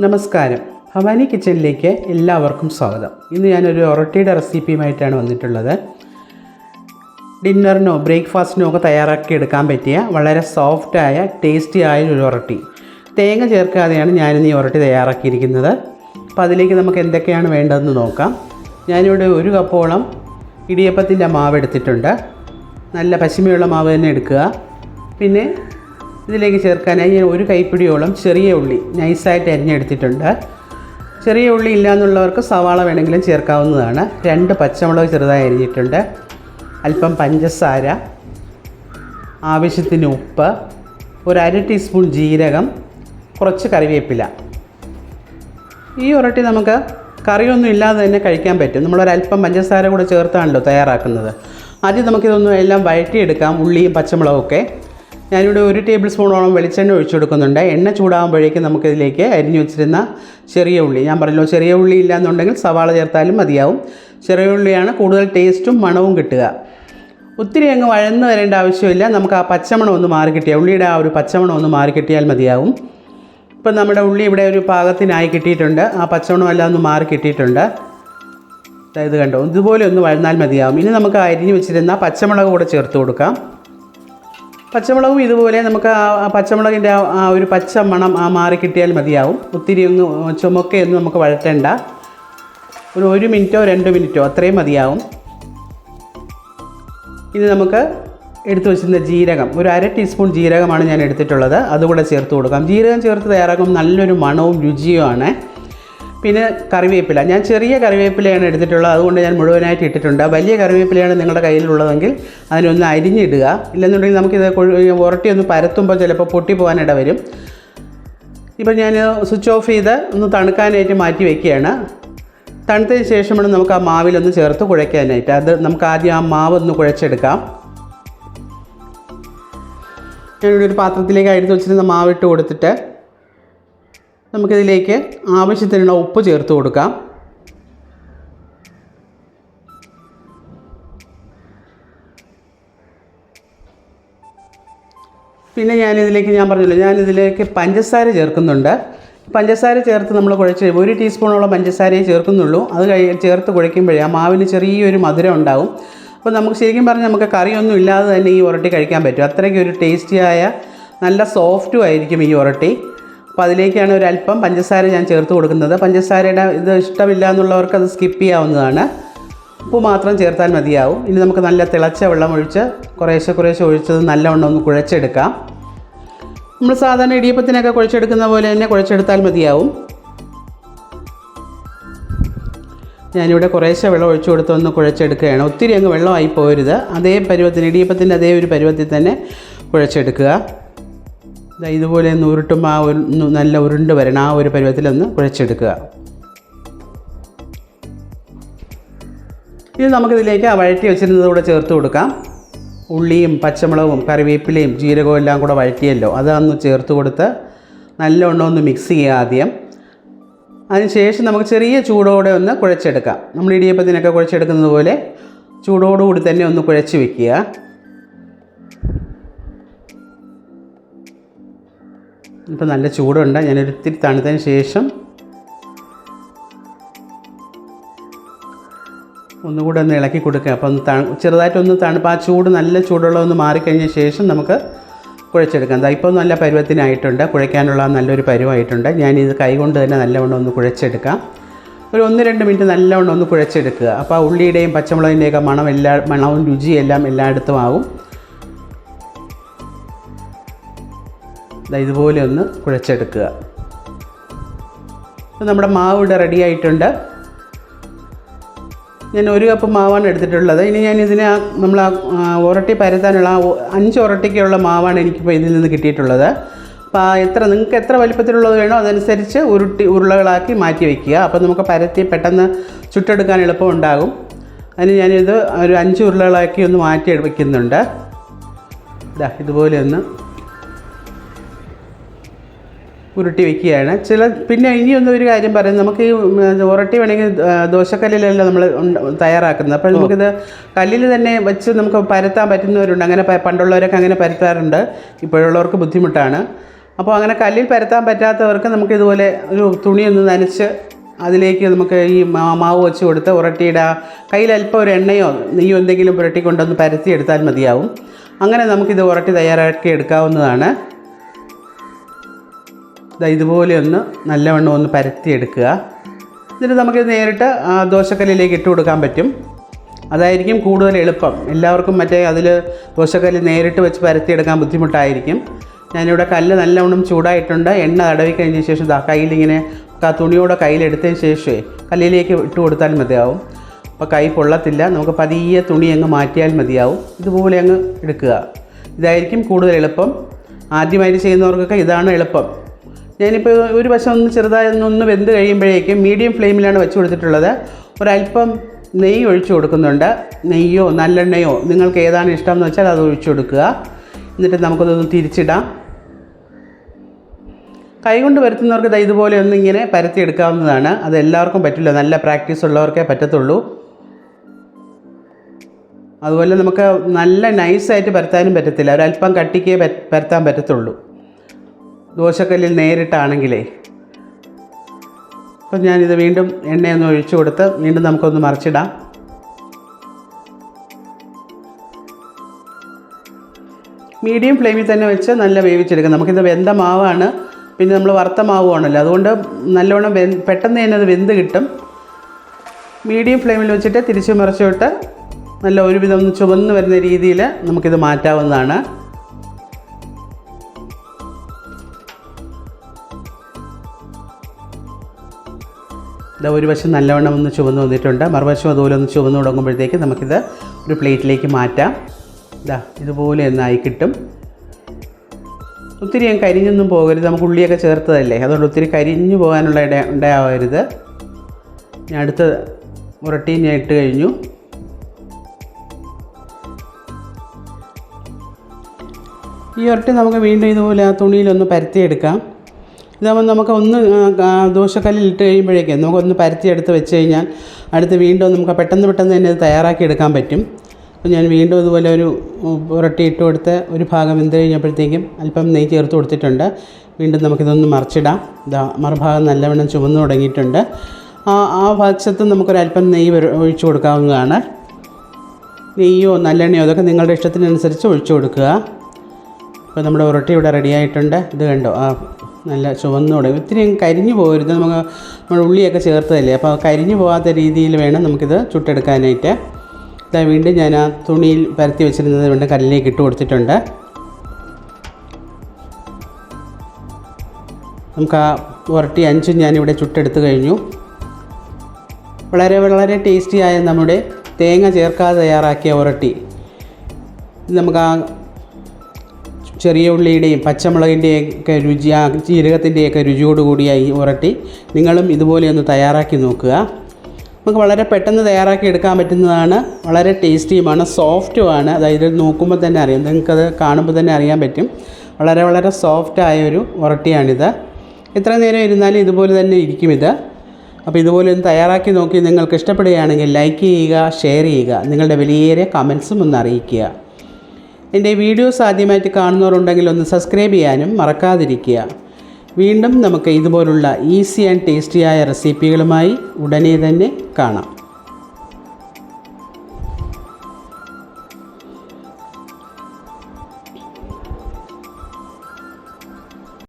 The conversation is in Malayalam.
നമസ്കാരം. ഭവാനി കിച്ചണിലേക്ക് എല്ലാവർക്കും സ്വാഗതം. ഇന്ന് ഞാനൊരു ഒറട്ടിയുടെ റെസിപ്പിയുമായിട്ടാണ് വന്നിട്ടുള്ളത്. ഡിന്നറിനോ ബ്രേക്ക്ഫാസ്റ്റിനോ ഒക്കെ തയ്യാറാക്കി എടുക്കാൻ പറ്റിയ വളരെ സോഫ്റ്റായ ടേസ്റ്റി ആയ ഒരു ഒറട്ടി തേങ്ങ ചേർക്കാതെയാണ് ഞാനിന്ന് ഈ ഒറട്ടി തയ്യാറാക്കിയിരിക്കുന്നത്. അപ്പോൾ അതിലേക്ക് നമുക്ക് എന്തൊക്കെയാണ് വേണ്ടതെന്ന് നോക്കാം. ഞാനിവിടെ ഒരു കപ്പോളം ഇടിയപ്പത്തിന്റെ മാവ് എടുത്തിട്ടുണ്ട്. നല്ല പശിമയുള്ള മാവ് തന്നെ എടുക്കുക. പിന്നെ ഇതിലേക്ക് ചേർക്കാനായി ഞാൻ ഒരു കൈപ്പിടിയോളം ചെറിയ ഉള്ളി നൈസായിട്ട് അരിഞ്ഞെടുത്തിട്ടുണ്ട്. ചെറിയ ഉള്ളി ഇല്ലയെന്നുള്ളവർക്ക് സവാള വേണമെങ്കിലും ചേർക്കാവുന്നതാണ്. രണ്ട് പച്ചമുളക് ചെറുതായി അരിഞ്ഞിട്ടുണ്ട്. അല്പം പഞ്ചസാര ആവശ്യത്തിന് ഉപ്പ് ഒരു അര ടീസ്പൂൺ ജീരകം കുറച്ച് കറിവേപ്പില. ഈ ഉരട്ടി നമുക്ക് കറിയൊന്നും ഇല്ലാതെ തന്നെ കഴിക്കാൻ പറ്റും. നമ്മളൊരല്പം പഞ്ചസാര കൂടെ ചേർത്താണല്ലോ തയ്യാറാക്കുന്നത്. ആദ്യം നമുക്കിതൊന്നും എല്ലാം വഴറ്റിയെടുക്കാം ഉള്ളിയും പച്ചമുളകും ഒക്കെ ഞാനിവിടെ ഒരു ടേബിൾ സ്പൂണോളം വെളിച്ചെണ്ണ ഒഴിച്ചു കൊടുക്കുന്നുണ്ട്. എണ്ണ ചൂടാകുമ്പോഴേക്കും നമുക്കിതിലേക്ക് അരിഞ്ഞു വെച്ചിരുന്ന ചെറിയ ഉള്ളി. ഞാൻ പറഞ്ഞല്ലോ ചെറിയ ഉള്ളി ഇല്ലാന്നുണ്ടെങ്കിൽ സവാള ചേർത്താലും മതിയാവും. ചെറിയ ഉള്ളിയാണ് കൂടുതൽ ടേസ്റ്റും മണവും കിട്ടുക. ഒത്തിരി അങ്ങ് വഴന്ന് വരേണ്ട ആവശ്യമില്ല. നമുക്ക് ആ പച്ചമണം ഒന്ന് മാറി കിട്ടിയാൽ ഉള്ളിയുടെ ആ ഒരു പച്ചമണം ഒന്ന് മാറി കിട്ടിയാൽ മതിയാവും. ഇപ്പം നമ്മുടെ ഉള്ളി ഇവിടെ ഒരു പാകത്തിനായി കിട്ടിയിട്ടുണ്ട്. ആ പച്ചമണം എല്ലാം ഒന്ന് മാറി കിട്ടിയിട്ടുണ്ട്. ഇത് കണ്ടോ? ഇതുപോലെ ഒന്ന് വഴന്നാൽ മതിയാവും. ഇനി നമുക്ക് അരിഞ്ഞു വെച്ചിരുന്ന പച്ചമുളക് കൂടെ ചേർത്ത് കൊടുക്കാം. പച്ചമുളകും ഇതുപോലെ നമുക്ക് ആ പച്ചമുളകിന്റെ ആ ഒരു പച്ച മണം ആ മാറി കിട്ടിയാൽ മതിയാവും. ഒത്തിരി ഒന്ന് ചുമക്കയൊന്നും നമുക്ക് വഴറ്റേണ്ട. ഒരു ഒരു മിനിറ്റോ രണ്ട് മിനിറ്റോ അത്രയും മതിയാവും. ഇനി നമുക്ക് എടുത്തു വെച്ചിരുന്ന ജീരകം ഒരു അര ടീസ്പൂൺ ജീരകമാണ് ഞാൻ എടുത്തിട്ടുള്ളത്. അതുകൂടെ ചേർത്ത് കൊടുക്കാം. ജീരകം ചേർത്ത് തയ്യാറാക്കുമ്പോൾ നല്ലൊരു മണവും രുചിയുമാണ്. പിന്നെ കറിവേപ്പില. ഞാൻ ചെറിയ കറിവേപ്പിലയാണ് എടുത്തിട്ടുള്ളത്. അതുകൊണ്ട് ഞാൻ മുഴുവനായിട്ട് ഇട്ടിട്ടുണ്ട്. വലിയ കറിവേപ്പിലയാണ് നിങ്ങളുടെ കയ്യിലുള്ളതെങ്കിൽ അതിനൊന്ന് അരിഞ്ഞിടുക. ഇല്ലെന്നുണ്ടെങ്കിൽ നമുക്കിത് ഉരട്ടി ഒന്ന് പരത്തുമ്പോൾ ചിലപ്പോൾ പൊട്ടി പൊട്ടിപ്പോകാനിട വരും. ഇപ്പം ഞാൻ സ്വിച്ച് ഓഫ് ചെയ്ത് ഒന്ന് തണുക്കാനായിട്ട് മാറ്റി വയ്ക്കുകയാണ് തണുത്തതിന് ശേഷമാണ് നമുക്ക് ആ മാവിലൊന്ന് ചേർത്ത് കുഴയ്ക്കാനായിട്ട്. അത് നമുക്ക് ആദ്യം ആ മാവ് ഒന്ന് കുഴച്ചെടുക്കാം. ഞാനിവിടെ ഒരു പാത്രത്തിലേക്ക് എടുത്ത് വെച്ചിരുന്ന മാവിട്ട് കൊടുത്തിട്ട് നമുക്കിതിലേക്ക് ആവശ്യത്തിനുള്ള ഉപ്പ് ചേർത്ത് കൊടുക്കാം. പിന്നെ ഞാനിതിലേക്ക് ഞാൻ പറഞ്ഞല്ലോ ഞാനിതിലേക്ക് പഞ്ചസാര ചേർക്കുന്നുണ്ട്. പഞ്ചസാര ചേർത്ത് നമ്മൾ കുഴച്ച് ഒരു ടീസ്പൂണോളം പഞ്ചസാരയെ ചേർക്കുന്നുള്ളൂ. അത് കഴി ചേർത്ത് കുഴയ്ക്കുമ്പോഴേ ആ മാവിന് ചെറിയൊരു മധുരം ഉണ്ടാവും. അപ്പോൾ നമുക്ക് ശരിക്കും പറഞ്ഞാൽ നമുക്ക് കറിയൊന്നും ഇല്ലാതെ തന്നെ ഈ ഉരട്ടി കഴിക്കാൻ പറ്റും. അത്രയ്ക്ക് ഒരു ടേസ്റ്റിയായ നല്ല സോഫ്റ്റും ആയിരിക്കും ഈ ഉരട്ടി അപ്പോൾ അതിലേക്കാണ് ഒരല്പം പഞ്ചസാര ഞാൻ ചേർത്ത് കൊടുക്കുന്നത്. പഞ്ചസാരയുടെ ഇത് ഇഷ്ടമില്ല എന്നുള്ളവർക്ക് അത് സ്കിപ്പ് ചെയ്യാവുന്നതാണ്. ഉപ്പ് മാത്രം ചേർത്താൽ മതിയാവും. ഇനി നമുക്ക് നല്ല തിളച്ച വെള്ളം ഒഴിച്ച് കുറേശ്ശെ കുറേശ്ശെ ഒഴിച്ചത് നല്ലവണ്ണം ഒന്ന് കുഴച്ചെടുക്കാം. നമ്മൾ സാധാരണ ഇടിയപ്പത്തിനൊക്കെ കുഴച്ചെടുക്കുന്ന പോലെ തന്നെ കുഴച്ചെടുത്താൽ മതിയാവും. ഞാനിവിടെ കുറേശ്ശെ വെള്ളം ഒഴിച്ചു കൊടുത്ത് ഒന്ന് കുഴച്ചെടുക്കുകയാണ്. ഒത്തിരി അങ്ങ് വെള്ളമായി പോരുത് അതേ പരുവത്തിന് ഇടിയപ്പത്തിന്റെ അതേ ഒരു പരുവത്തിൽ തന്നെ കുഴച്ചെടുക്കുക. ഇതുപോലെ ഒന്ന് ഉരുട്ടുമ്പോൾ ആ ഒരു നല്ല ഉരുണ്ട് വരണം ആ ഒരു പരുവത്തിലൊന്ന് കുഴച്ചെടുക്കുക. ഇനി നമുക്കിതിലേക്ക് ആ വഴറ്റി വെച്ചിരുന്നത് കൂടെ ചേർത്ത് കൊടുക്കാം. ഉള്ളിയും പച്ചമുളകും കറിവേപ്പിലയും ജീരകവും എല്ലാം കൂടെ വഴറ്റിയല്ലോ. അതൊന്ന് ചേർത്ത് കൊടുത്ത് നല്ലവണ്ണം ഒന്ന് മിക്സ് ചെയ്യുക ആദ്യം. അതിനുശേഷം നമുക്ക് ചെറിയ ചൂടോടെ ഒന്ന് കുഴച്ചെടുക്കാം. നമ്മൾ ഇടിയപ്പത്തിനൊക്കെ കുഴച്ചെടുക്കുന്നത് പോലെ ചൂടോടുകൂടി തന്നെ ഒന്ന് കുഴച്ച് വെക്കുക. ഇപ്പം നല്ല ചൂടുണ്ട്. ഞാനൊരു ഇത്തിരി തണുത്തതിന് ശേഷം ഒന്നുകൂടെ ഒന്ന് ഇളക്കി കൊടുക്കുക അപ്പോൾ ഒന്ന് തണു ചെറുതായിട്ടൊന്ന് തണുപ്പ് ആ ചൂട് നല്ല ചൂടുള്ള ഒന്ന് മാറിക്കഴിഞ്ഞ ശേഷം നമുക്ക് കുഴച്ചെടുക്കാം. ദാ ഇപ്പോൾ നല്ല പരുവത്തിനായിട്ടുണ്ട്. കുഴയ്ക്കാനുള്ള നല്ലൊരു പരുവായിട്ടുണ്ട്. ഞാനിത് കൈകൊണ്ട് തന്നെ നല്ലവണ്ണം ഒന്ന് കുഴച്ചെടുക്കാം. ഒരു ഒന്ന് രണ്ട് മിനിറ്റ് നല്ലവണ്ണം ഒന്ന് കുഴച്ചെടുക്കുക. അപ്പോൾ ആ ഉള്ളിയുടെയും പച്ചമുളകിന്റെയൊക്കെ മണം എല്ലാ മണവും രുചിയെല്ലാം എല്ലായിടത്തും ആവും. ഇതുപോലെ ഒന്ന് കുഴച്ചെടുക്കുക. നമ്മുടെ മാവ് ഇവിടെ റെഡി ആയിട്ടുണ്ട്. ഞാൻ ഒരു കപ്പ് മാവാണ് എടുത്തിട്ടുള്ളത്. ഇനി ഞാൻ ഇതിനെ ആ നമ്മൾ ആ ഉരട്ടി പരത്താനുള്ള ആ അഞ്ച് ഉരട്ടിക്കുള്ള മാവാണ് എനിക്കിപ്പോൾ ഇതിൽ നിന്ന് കിട്ടിയിട്ടുള്ളത്. അപ്പോൾ എത്ര നിങ്ങൾക്ക് എത്ര വലിപ്പത്തിലുള്ളത് വേണോ അതനുസരിച്ച് ഉരുട്ടി ഉരുളകളാക്കി മാറ്റി വയ്ക്കുക അപ്പോൾ നമുക്ക് പരത്തി പെട്ടെന്ന് ചുട്ടെടുക്കാൻ എളുപ്പം ഉണ്ടാകും. അതിന് ഞാനിത് ഒരു അഞ്ച് ഉരുളകളാക്കി ഒന്ന് മാറ്റി വയ്ക്കുന്നുണ്ട് ഇതാ ഇതുപോലെ ഒന്ന് ഉരുട്ടി വെക്കുകയാണ്. ചില പിന്നെ ഇനിയൊന്നും ഒരു കാര്യം പറയും. നമുക്ക് ഈ ഉരട്ടി വേണമെങ്കിൽ ദോശക്കല്ലിലല്ല നമ്മൾ തയ്യാറാക്കുന്നത്. അപ്പോൾ നമുക്കിത് കല്ലിൽ തന്നെ വെച്ച് നമുക്ക് പരത്താൻ പറ്റുന്നവരുണ്ട്. അങ്ങനെ പണ്ടുള്ളവരൊക്കെ അങ്ങനെ പരത്താറുണ്ട്. ഇപ്പോഴുള്ളവർക്ക് ബുദ്ധിമുട്ടാണ്. അപ്പോൾ അങ്ങനെ കല്ലിൽ പരത്താൻ പറ്റാത്തവർക്ക് നമുക്ക് ഇതുപോലെ ഒരു തുണിയൊന്ന് നനച്ച് അതിലേക്ക് നമുക്ക് ഈ മാവ് വെച്ച് കൊടുത്ത് ഉരട്ടിയിട കയ്യിൽ അല്പം ഒരു എണ്ണയോ നെയ്യോ എന്തെങ്കിലും പുരട്ടി കൊണ്ടൊന്ന് പരത്തി എടുത്താൽ മതിയാവും. അങ്ങനെ നമുക്കിത് ഉരട്ടി തയ്യാറാക്കി എടുക്കാവുന്നതാണ്. ഇതുപോലെ ഒന്ന് നല്ലവണ്ണം ഒന്ന് പരത്തി എടുക്കുക എന്നിട്ട് നമുക്ക് നേരിട്ട് ദോശക്കല്ലിലേക്ക് ഇട്ട് കൊടുക്കാൻ പറ്റും. അതായിരിക്കും കൂടുതൽ എളുപ്പം. എല്ലാവർക്കും മറ്റേ അതിൽ ദോശക്കല്ല് നേരിട്ട് വെച്ച് പരത്തിയെടുക്കാൻ ബുദ്ധിമുട്ടായിരിക്കും. ഞാനിവിടെ കല്ല് നല്ലവണ്ണം ചൂടായിട്ടുണ്ട്. എണ്ണ തടവി കഴിഞ്ഞ ശേഷം ദാ കയ്യിലിങ്ങനെ ആ തുണിയോടെ കയ്യിലെടുത്തതിന് ശേഷമേ കല്ലിലേക്ക് ഇട്ട് കൊടുത്താൽ മതിയാവും. അപ്പോൾ കൈ പൊള്ളത്തില്ല. നമുക്ക് പതിയെ തുണി അങ്ങ് മാറ്റിയാൽ മതിയാവും. ഇതുപോലെ അങ്ങ് എടുക്കുക. ഇതായിരിക്കും കൂടുതൽ എളുപ്പം. ആദ്യമായിട്ട് ചെയ്യുന്നവർക്കൊക്കെ ഇതാണ് എളുപ്പം. ഞാനിപ്പോൾ ഒരു വശം ഒന്ന് ചെറുതായി ഒന്ന് വെന്ത് കഴിയുമ്പോഴേക്കും മീഡിയം ഫ്ലെയിമിലാണ് വെച്ച് കൊടുത്തിട്ടുള്ളത്. ഒരല്പം നെയ്യ് ഒഴിച്ചു കൊടുക്കുന്നുണ്ട്. നെയ്യോ നല്ലെണ്ണയോ നിങ്ങൾക്ക് ഏതാണ് ഇഷ്ടം എന്ന് വെച്ചാൽ അത് ഒഴിച്ചു കൊടുക്കുക. എന്നിട്ട് നമുക്കതൊന്ന് തിരിച്ചിടാം. കൈകൊണ്ട് വരുത്തുന്നവർക്ക് ഇത് ഇതുപോലെ ഒന്ന് ഇങ്ങനെ പരത്തി എടുക്കാവുന്നതാണ്. അത് എല്ലാവർക്കും പറ്റില്ല. നല്ല പ്രാക്ടീസ് ഉള്ളവർക്കേ പറ്റത്തുള്ളൂ. അതുപോലെ നമുക്ക് നല്ല നൈസായിട്ട് പരത്താനും പറ്റത്തില്ല. ഒരല്പം കട്ടിക്കേ പരത്താൻ പറ്റത്തുള്ളൂ. ദോശക്കല്ലിൽ നേരിട്ടാണെങ്കിലേ. അപ്പം ഞാനിത് വീണ്ടും എണ്ണയൊന്ന് ഒഴിച്ചു കൊടുത്ത് വീണ്ടും നമുക്കൊന്ന് മറിച്ചിടാം. മീഡിയം ഫ്ലെയിമിൽ തന്നെ വെച്ച് നല്ല വേവിച്ചെടുക്കാം. നമുക്കിത് വെന്ത മാവാണ്. പിന്നെ നമ്മൾ വറുത്ത മാവുമാണല്ലോ അതുകൊണ്ട് നല്ലവണ്ണം വെ പെട്ടെന്ന് തന്നെ അത് വെന്ത് കിട്ടും. മീഡിയം ഫ്ലെയിമിൽ വെച്ചിട്ട് തിരിച്ച് മറിച്ചിട്ട് നല്ല ഒരുവിധം ചുവന്ന് വരുന്ന രീതിയിൽ നമുക്കിത് മാറ്റാവുന്നതാണ്. ഇതാ ഒരു വശം നല്ലവണ്ണം ഒന്ന് ചുവന്ന് വന്നിട്ടുണ്ട്. മറുവശം അതുപോലെ ഒന്ന് ചുവന്ന് തുടങ്ങുമ്പോഴത്തേക്ക് നമുക്കിത് ഒരു പ്ലേറ്റിലേക്ക് മാറ്റാം. ഇതാ ഇതുപോലെ ഒന്നായി കിട്ടും. ഒത്തിരി ഞാൻ കരിഞ്ഞൊന്നും പോകരുത്. നമുക്ക് ഉള്ളിയൊക്കെ ചേർത്തതല്ലേ? അതുകൊണ്ട് ഒത്തിരി കരിഞ്ഞു പോകാനുള്ള ഇട ഉണ്ടാവരുത്. ഞാൻ അടുത്ത മുരട്ടിയും ഞാൻ ഇട്ട് കഴിഞ്ഞു. ഈ ഉരട്ടി നമുക്ക് വീണ്ടും ഇതുപോലെ ആ തുണിയിലൊന്ന് പരത്തിയെടുക്കാം. ഇതാകുമ്പോൾ നമുക്ക് ഒന്ന് ദോശക്കല്ലിൽ ഇട്ട് കഴിയുമ്പോഴേക്കും നമുക്കൊന്ന് പരത്തിയെടുത്ത് വെച്ച് കഴിഞ്ഞാൽ അടുത്ത് വീണ്ടും നമുക്ക് പെട്ടെന്ന് പെട്ടെന്ന് തന്നെ ഇത് തയ്യാറാക്കി എടുക്കാൻ പറ്റും. അപ്പോൾ ഞാൻ വീണ്ടും ഇതുപോലെ ഒരു പുരട്ടി ഇട്ട് കൊടുത്ത് ഒരു ഭാഗം വെന്ത് കഴിഞ്ഞപ്പോഴത്തേക്കും അല്പം നെയ്യ് ചേർത്ത് കൊടുത്തിട്ടുണ്ട്. വീണ്ടും നമുക്കിതൊന്ന് മറിച്ചിടാം. ഇതാ മറുഭാഗം നല്ലവണ്ണം ചുമന്ന് തുടങ്ങിയിട്ടുണ്ട്. ആ ആ വശത്ത് നമുക്കൊരല്പം നെയ്യ് ഒഴിച്ചു കൊടുക്കാവുന്നതാണ്. നെയ്യോ നല്ലെണ്ണയോ അതൊക്കെ നിങ്ങളുടെ ഇഷ്ടത്തിനനുസരിച്ച് ഒഴിച്ചു കൊടുക്കുക. ഇപ്പോൾ നമ്മുടെ ഉരട്ടി ഇവിടെ റെഡിയായിട്ടുണ്ട്. ഇത് കണ്ടോ? ആ നല്ല ചുവന്ന് തുടങ്ങി ഒത്തിരി കരിഞ്ഞു പോകരുത്. നമുക്ക് നമ്മൾ ഉള്ളിയൊക്കെ ചേർത്തതല്ലേ? അപ്പോൾ കരിഞ്ഞു പോകാത്ത രീതിയിൽ വേണം നമുക്കിത് ചുട്ടെടുക്കാനായിട്ട്. ഇതാ വീണ്ടും ഞാൻ ആ തുണിയിൽ പരത്തി വെച്ചിരുന്നത് വീണ്ടും കല്ലിലേക്ക് ഇട്ട് കൊടുത്തിട്ടുണ്ട്. നമുക്ക് ആ ഉരട്ടി അഞ്ചും ഞാനിവിടെ ചുട്ടെടുത്ത് കഴിഞ്ഞു. വളരെ വളരെ ടേസ്റ്റിയായ നമ്മുടെ തേങ്ങ ചേർക്കാതെ തയ്യാറാക്കിയ ഉരട്ടി നമുക്ക് ആ ചെറിയ ഉള്ളിയുടെയും പച്ചമുളകിന്റെയും ഒക്കെ രുചി ആ ജീരകത്തിന്റെയൊക്കെ രുചിയോടുകൂടിയായി ഉരട്ടി നിങ്ങളും ഇതുപോലെ ഒന്ന് തയ്യാറാക്കി നോക്കുക. നമുക്ക് വളരെ പെട്ടെന്ന് തയ്യാറാക്കി എടുക്കാൻ പറ്റുന്നതാണ്. വളരെ ടേസ്റ്റിയുമാണ് സോഫ്റ്റുമാണ്. അതായത് നോക്കുമ്പോൾ തന്നെ അറിയാം നിങ്ങൾക്കത് കാണുമ്പോൾ തന്നെ അറിയാൻ പറ്റും. വളരെ വളരെ സോഫ്റ്റായ ഒരു ഉരട്ടിയാണിത്. എത്ര നേരം ഇരുന്നാലും ഇതുപോലെ തന്നെ ഇരിക്കും ഇത്. അപ്പോൾ ഇതുപോലെ ഒന്ന് തയ്യാറാക്കി നോക്കി നിങ്ങൾക്ക് ഇഷ്ടപ്പെടുകയാണെങ്കിൽ ലൈക്ക് ചെയ്യുക ഷെയർ ചെയ്യുക. നിങ്ങളുടെ വിലയേറെ കമൻസും ഒന്ന് അറിയിക്കുക. എന്റെ വീഡിയോസ് ആദ്യമായിട്ട് കാണുന്നവരുണ്ടെങ്കിൽ ഒന്ന് സബ്സ്ക്രൈബ് ചെയ്യാനും മറക്കാതിരിക്കുക. വീണ്ടും നമുക്ക് ഇതുപോലുള്ള ഈസി ആൻഡ് ടേസ്റ്റിയായ റെസിപ്പികളുമായി ഉടനെ തന്നെ കാണാം.